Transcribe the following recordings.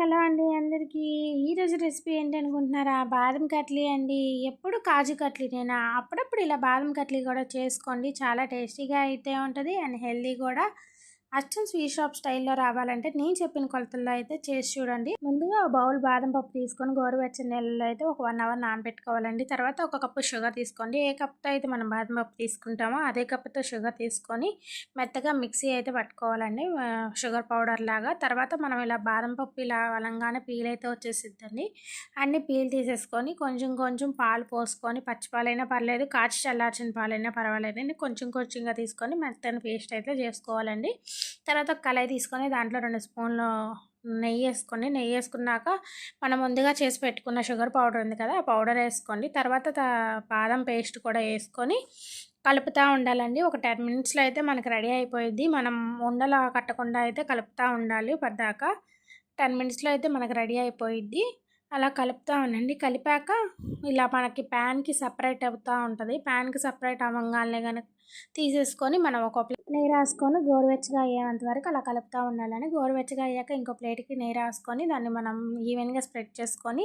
Hello అండి అందరికీ. ఈరోజు రెసిపీ ఏంటి అనుకుంటున్నారా బాదం కట్లీ అండి. ఎప్పుడు కాజు కట్లీనేనా అప్పుడప్పుడు ఇలా బాదం కట్లీ కూడా చేసుకోండి. చాలా టేస్టీగా అయితే ఉంటుంది అండ్ హెల్దీ కూడా. అచ్చం స్వీట్ షాప్ స్టైల్లో రావాలంటే నేను చెప్పిన కొలతల్లో అయితే చేసి చూడండి. ముందుగా బౌల్ బాదం పప్పు తీసుకొని గోరువెచ్చని నీళ్ళలో అయితే ఒక వన్ అవర్ నానబెట్టుకోవాలండి. తర్వాత ఒక కప్పు షుగర్ తీసుకోండి. ఏ కప్తో అయితే మనం బాదం పప్పు తీసుకుంటామో అదే కప్పుతో షుగర్ తీసుకొని మెత్తగా మిక్సీ అయితే పట్టుకోవాలండి. షుగర్ పౌడర్ లాగా. తర్వాత మనం ఇలా బాదం పప్పు ఇలా వలంగానే పీల్ అయితే వచ్చేసిద్దండి. అన్ని పీల్ తీసేసుకొని కొంచెం కొంచెం పాలు పోసుకొని పచ్చిపాలైనా పర్లేదు కాచి చల్లార్చిన పాలైనా పర్వాలేదండి కొంచెం కొంచెంగా తీసుకొని మెత్తని పేస్ట్ అయితే చేసుకోవాలండి. తర్వాత కళాయి తీసుకొని దాంట్లో రెండు స్పూన్లు నెయ్యి వేసుకోండి నెయ్యి వేసుకున్నాక మనం ముందుగా చేసి పెట్టుకున్న షుగర్ పౌడర్ ఉంది కదా ఆ పౌడర్ వేసుకోండి. తర్వాత బాదం పేస్ట్ కూడా వేసుకొని కలుపుతూ ఉండాలండి. ఒక టెన్ మినిట్స్లో అయితే మనకి రెడీ అయిపోయింది మనం ఉండలా కట్టకుండా అయితే కలుపుతూ ఉండాలి. పద్దాక టెన్ మినిట్స్లో అయితే మనకు రెడీ అయిపోయిద్ది. అలా కలుపుతూ ఉండండి. కలిపాక ఇలా మనకి ప్యాన్కి సపరేట్ అవుతూ ఉంటుంది. ప్యాన్కి సపరేట్ అవ్వగానే కనుక తీసేసుకొని మనం ఒక నెయ్యి రాసుకొని గోరువెచ్చగా అయ్యేంత వరకు అలా కలుపుతూ ఉండాలని గోరువెచ్చగా అయ్యాక ఇంకో ప్లేట్కి నెయ్యి రాసుకొని దాన్ని మనం ఈవెన్గా స్ప్రెడ్ చేసుకొని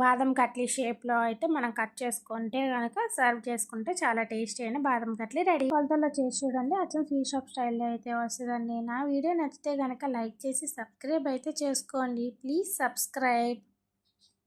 బాదం కట్లీ షేప్లో అయితే మనం కట్ చేసుకుంటే కనుక సర్వ్ చేసుకుంటే చాలా టేస్టీ అయిన బాదం కట్లీ రెడీ. కొలతల్లో చేసి చూడండి. అచ్చం ఫీ షాప్ స్టైల్లో అయితే వస్తుందండి. నా వీడియో నచ్చితే కనుక లైక్ చేసి సబ్స్క్రైబ్ అయితే చేసుకోండి. Please subscribe.